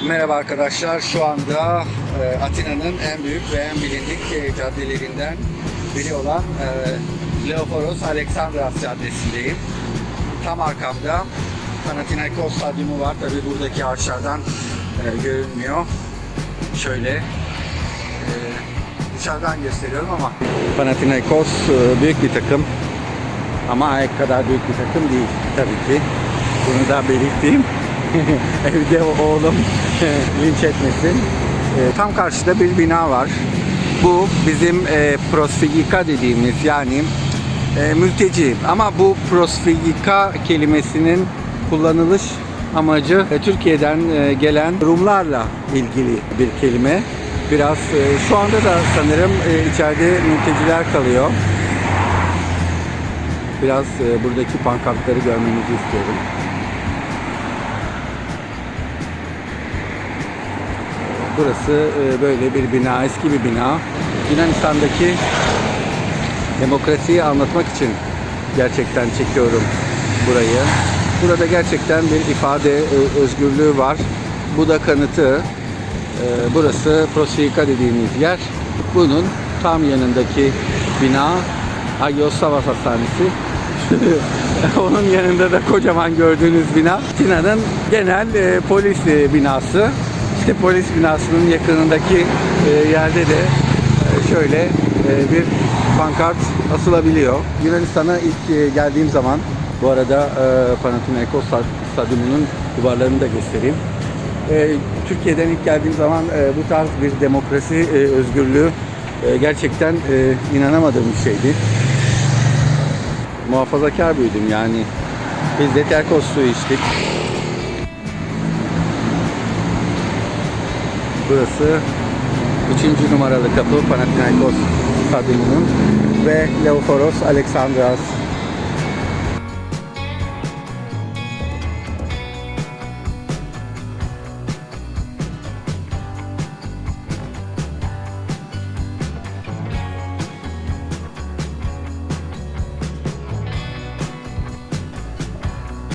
Merhaba arkadaşlar. Şu anda e, Atina'nın en büyük ve en bilindik e, caddelerinden biri olan e, Leoforos Alexandras Caddesi'ndeyim. Tam arkamda Panathinaikos Stadyumu var. Tabi buradaki ağaçlardan e, görünmüyor. Şöyle e, dışarıdan gösteriyorum ama Panathinaikos e, büyük bir takım. Ama AEK kadar büyük bir takım değil tabii ki. Bunu da belirteyim. Evde oğlum linç etmesin. E, tam karşıda bir bina var. Bu bizim e, prosfigika dediğimiz yani e, mülteci. Ama bu prosfigika kelimesinin kullanılış amacı e, Türkiye'den e, gelen Rumlarla ilgili bir kelime. Biraz e, şu anda da sanırım e, içeride mülteciler kalıyor. Biraz e, buradaki pankartları görmenizi istiyorum. Burası e, böyle bir bina, eski bir bina. Yunanistan'daki demokrasiyi anlatmak için gerçekten çekiyorum burayı. Burada gerçekten bir ifade e, özgürlüğü var. Bu da kanıtı. E, Burası Prosvika dediğimiz yer. Bunun tam yanındaki bina Agios Savas Hastanesi. Onun yanında da kocaman gördüğünüz bina Tina'nın genel e, polis binası. İşte polis binasının yakınındaki e, yerde de e, şöyle e, bir pankart asılabiliyor. Yunanistan'a ilk e, geldiğim zaman bu arada e, Panathinaikos Stad- Stadyumu'nun duvarlarını da göstereyim. E, Türkiye'den ilk geldiğim zaman e, bu tarz bir demokrasi e, özgürlüğü e, gerçekten e, inanamadığım bir şeydi. Muhafazakar büyüdüm yani. Biz de terkos suyu içtik. Burası 3. numaralı kapı Panathinaikos Stadyumu'nun ve Leoforos Alexandras